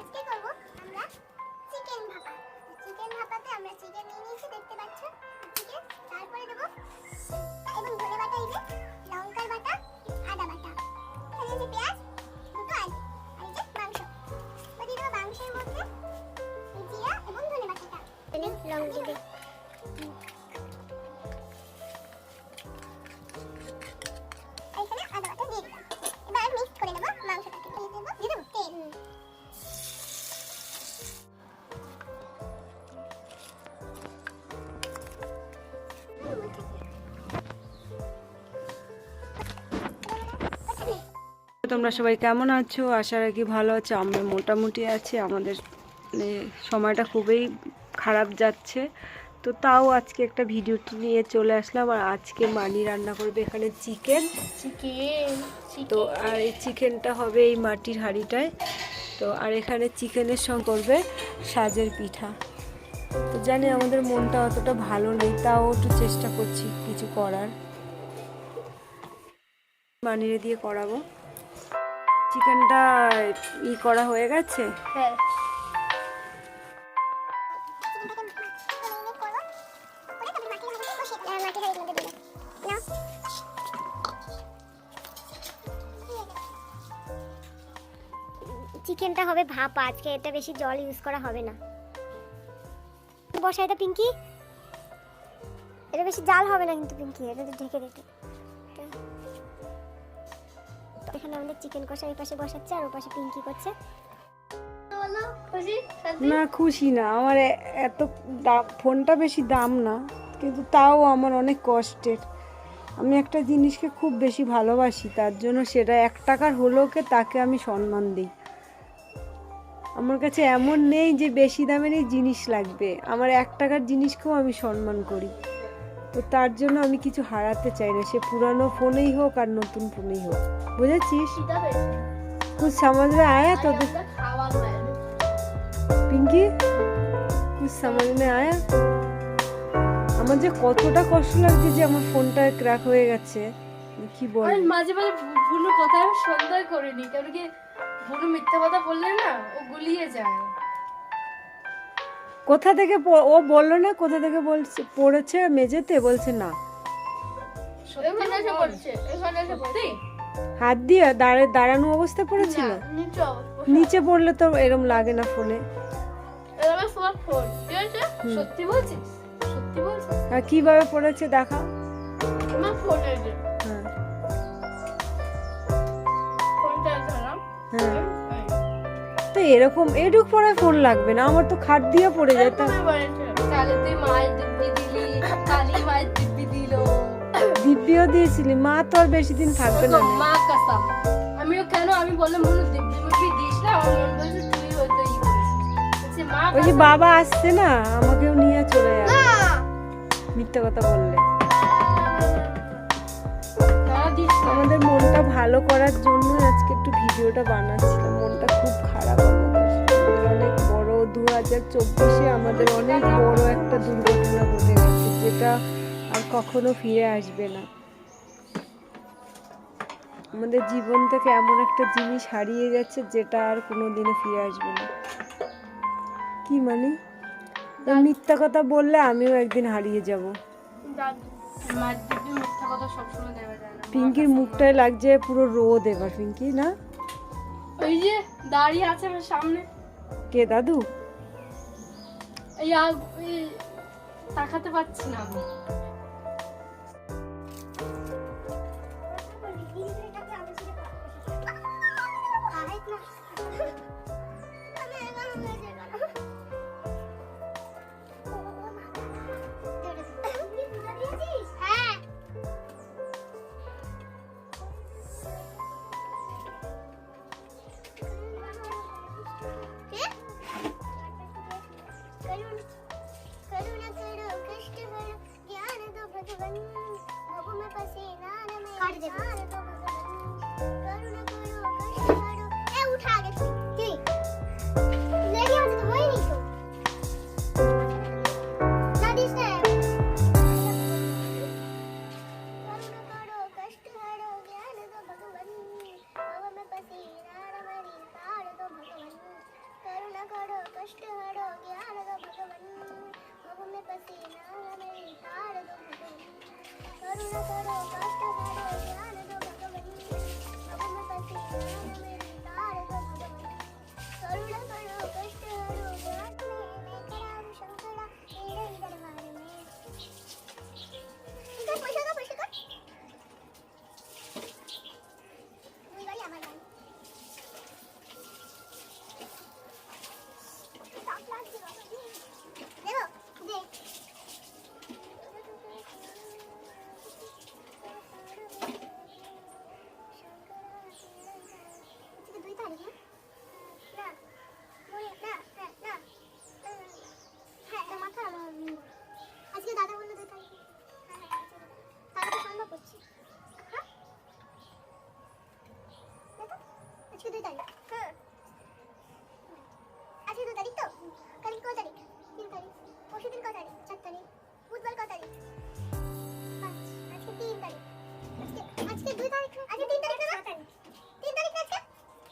আজকে করব আমরা চিকেন ভাপা। চিকেন ভাপাতে আমরা চিকেন নিয়ে নিয়েছি, দেখতে পাচ্ছ? চিকেন তারপরে দেবো এবং ধনে বাটা এই তোমরা সবাই কেমন আছো? আশা রাখি ভালো আছো। আমরা মোটামুটি আছি। আমাদের মানে সময়টা খুবই খারাপ যাচ্ছে। তো তাও আজকে একটা ভিডিও নিয়ে চলে আসলাম। আর আজকে মানি রান্না করবে এখানে চিকেন। চিকেন তো আর এই চিকেনটা হবে এই মাটির হাঁড়িটায়। তো আর এখানে চিকেনের সঙ্গে করবে সাজের পিঠা। তো জানি আমাদের মনটা অতটা ভালো নেই তাও একটু চেষ্টা করছি কিছু করার। মানিয়ে দিয়ে করাবো। চিকেনটা ই করা হয়ে গেছে? হ্যাঁ। চিকেনটা হবে ভাপা আজকে এটা বেশি জল ইউজ করা হবে না। বসা এটা পিঙ্কি। এটা বেশি জাল হবে না কিন্তু পিঙ্কি এটা ঢেকে রেখে এখানে আমাদের চিকেন কষা এই পাশে বসাচ্ছে আর ও পাশে পিঙ্কি করছে। না খুশি না। আমার এত দাম ফোনটা বেশি দাম না কিন্তু তাও আমার অনেক কষ্টের। আমি একটা জিনিসকে খুব বেশি ভালোবাসি তার জন্য সেটা এক টাকার হলেও কে তাকে আমি সম্মান দিই। আমার কাছে এমন নেই যে বেশি দামেরই জিনিস লাগবে। আমার এক টাকার জিনিসকেও আমি সম্মান করি। তো তার জন্য আমি কিছু হারাতে চাই না। সে পুরানো ফোনেই হোক আর নতুন ফোনেই হোক। বুঝেছিস? কুছ সমাজ আয়া তোদের পিঙ্কি? কুছ সমাজ মে আয়া আমার যে কতটা কষ্ট লাগছে যে আমার ফোনটা ক্র্যাক হয়ে গেছে। কি বল মাঝে মাঝে কোনো কথা আমি সন্দেহ করিনি। কারণ কি কোনো মিথ্যা কথা বললে না ও গুলিয়ে যায়। কোথা থেকে ও বলল না কোথা থেকে বলছে পড়েছে মেঝেতে? বলছে না। হাত দিয়ে দাঁড়ে দাঁড়ানো অবস্থা পড়েছিল? নিচে পড়লে তো এরম লাগে না ফোনে। সত্যি বলছিস? আর কীভাবে পড়েছে দেখা আমার ফোনের এরকম এটুক পরে ফোন লাগবে না আমার তো খাট দিয়ে পড়ে যায় তা তাহলে তুই মায়ের দিব্যি দিলি কালী মায়ের দিব্যি দিল। দিব্যিও দিয়েছিলি মা তো আর বেশি দিন থাকবে না। মা কাসাম আমিও কেন আমি বললাম মনে দিব্যি দিস না আমার মন বলছে তুই হয়তো ই করেছিস বলছে, মা ওই যে বাবা আসছে না আমাকেও নিয়ে চলে যাবে মিথ্যা কথা বললে। আমাদের মনটা ভালো করার জন্য আজকে একটু ভিডিওটা বানাচ্ছিলাম মনটা খুব খারাপ। দু হাজার চব্বিশে আমাদের অনেক বড় একটা দুর্ঘটনা ঘটে গেছে যেটা আর কখনো ফিরে আসবে না। আমাদের জীবন থেকে এমন একটা জিনিস হারিয়ে গেছে যেটা আর কোনোদিনও ফিরে আসবে না। কি মানে? মিথ্যা কথা বললে আমিও একদিন হারিয়ে যাব। পিঙ্কির। মুখটায় লাগছে পুরো রোদ এবার পিঙ্কি না? ওই যে দাঁড়িয়ে আছে আমার সামনে। কে দাদু? তাকাতে পারছি না আমি। काट दे Let's do it. 春だろうバカだろう তারিখ চার তারিখ বুধবার ক তারিখ? আজকে তিন তারিখ। আজকে আজকে দুই তারিখ আজকে তিন তারিখ না? তিন তারিখ আজকে?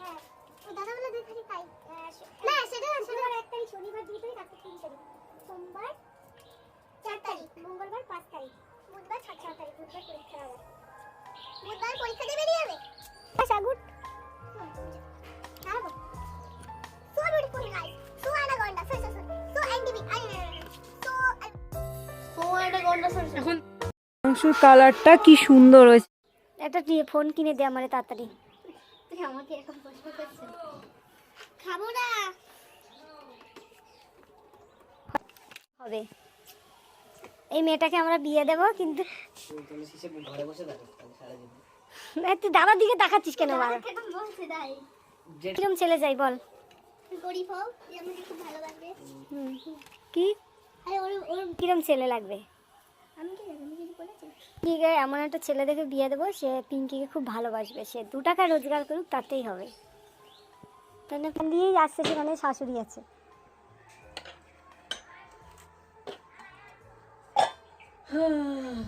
হ্যাঁ। ও দাদা বলে দুই তারিখ তাই। না সেটা শনিবার এক তারিখ শনিবার দুই তারিখ আজকে তিন তারিখ। সোমবার চার তারিখ। মঙ্গলবার পাঁচ তারিখ। বুধবার ছ তারিখ। বুধবার পরীক্ষা হবে বুধবার পরীক্ষা মাংসের কালারটা কি সুন্দর হয়েছে। একটা ফোন কিনে দে আমারে তাড়াতাড়ি। তুই আমাকে এখন প্রশ্ন করছিস। খাব না। হবে। এই মেয়েটাকে আমরা বিয়ে দেবো কিন্তু তুই দাদার দিকে তাকাচ্ছিস কেন কিরম ছেলে যাই বল। কি? কিরম ছেলে লাগবে? আমি ঠিক আছে এমন একটা ছেলে দেখে বিয়ে দেবো, সে পিঙ্কিকে খুব ভালোবাসবে। সে দু টাকা রোজগার করুক, তাতেই হবে। দিয়েই আসছে সেখানে শাশুড়ি আছে।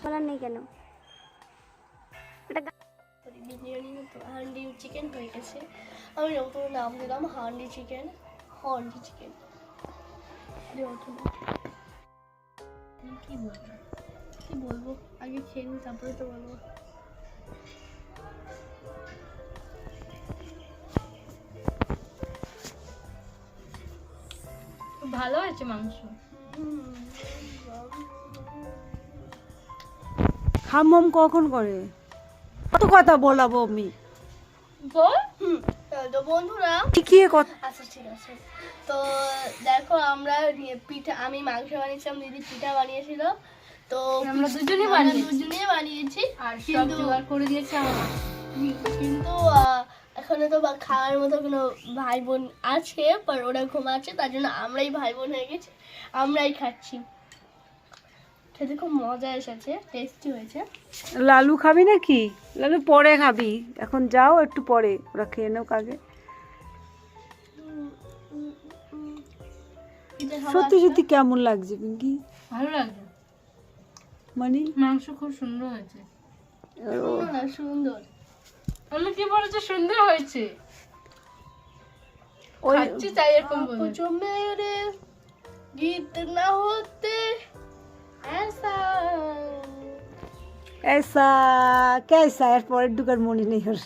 বলার নেই কেন? এটা বিরিয়ানি তো হান্ডি চিকেন হয়ে গেছে। আমি নতুন নাম দিলাম, হান্ডি চিকেন হান্ডি চিকেন। কি বলব? কি বলব? আগে খেয়ে নি তারপরে তো বলব। ভালো হয়েছে মাংস? হামম কখন করে? কত কথা বলাবো আমি? বল। হুম তো বন্ধুরা। শিখিয়ে কথা আচ্ছা ঠিক আছে। তো দেখো আমরা পিঠা আমি মাংস বানিয়েছিলাম দিদি পিঠা বানিয়েছিল। তো আমরা দুজনেই বানিয়েছি দুজনেই বানিয়েছি আর সব জোগাড় করে দিয়েছে আমার কিন্তু এখনও তো বা খাওয়ার মতো কোনো ভাই বোন আছে পর ওরা ঘুমাচ্ছে তার জন্য আমরাই ভাই বোন হয়ে গেছি আমরাই খাচ্ছি খেতে খুব মজা এসেছে টেস্টি হয়েছে লালু খাবি নাকি লালু পরে খাবি এখন যাও একটু পরে ওরা খেয়ে নেও আগে খাওয়া সত্যি সত্যি কেমন লাগছে পিঙ্কি ভালো লাগছে মানে মাংস খুব সুন্দর হয়েছে ও, সুন্দর, সুন্দর আমি কি বলেছে সুন্দর হয়েছে ওই খাচ্ছি তাই এরকম आपको বলেছে जो मेरे गीत ना होते ऐसा এসা কেসা এর পরের ঢুকার মনে নেই ওর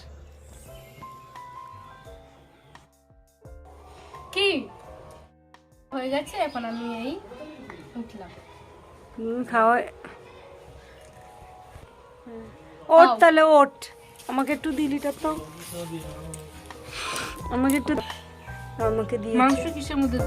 কি হয়ে গেছে এখন আমি এই উঠলাম হুম, খাওয়া ওট তাহলে ওট। আমাকে একটু দিলিটা তো। আমাকে একটু আমাকে দিয়ে মাংস কিসের মধ্যে